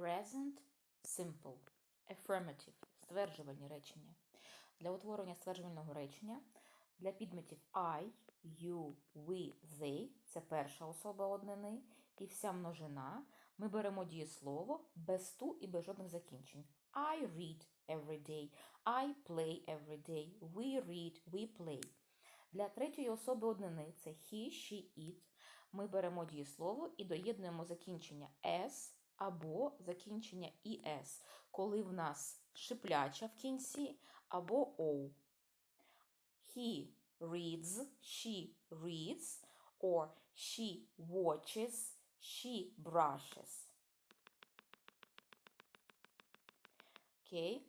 Present simple. Affirmative. Стверджувальні речення. Для утворення стверджувального речення для підметів I, you, we, they це перша особа однини і вся множина. Ми беремо дієслово без ту і без жодних закінчень. I read every day. I play every day. We read, we play. Для третьої особи однини це he, she, it. Ми беремо дієслово і доєднуємо закінчення s або закінчення es, коли в нас шипляча в кінці або o. He reads, she reads, or she watches, she brushes. Окей.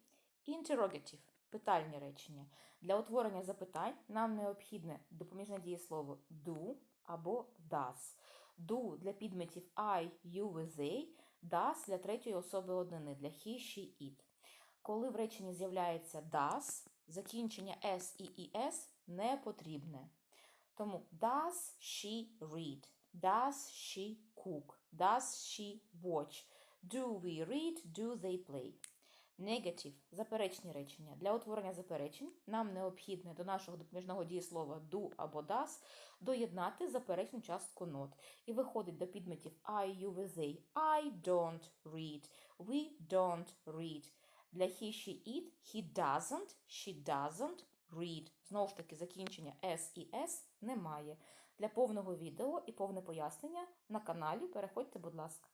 Interrogative. Питальні речення. Для утворення запитань нам необхідне допоміжне дієслово do або does. Do для підметів I, you, we, they, does для третьої особи однини, для he, she, it. Коли в реченні з'являється das, закінчення s і es не потрібне. Тому does she read? Does she cook? Does she watch? Do we read? Do they play? Негатив – заперечні речення. Для утворення заперечень нам необхідне до нашого допоміжного дієслова do або does доєднати заперечну частку not. І виходить до підметів I, you, we, they. I don't read. We don't read. Для he, she, it he doesn't, she doesn't read. Знову ж таки, закінчення s і s немає. Для повного відео і повне пояснення на каналі переходьте, будь ласка.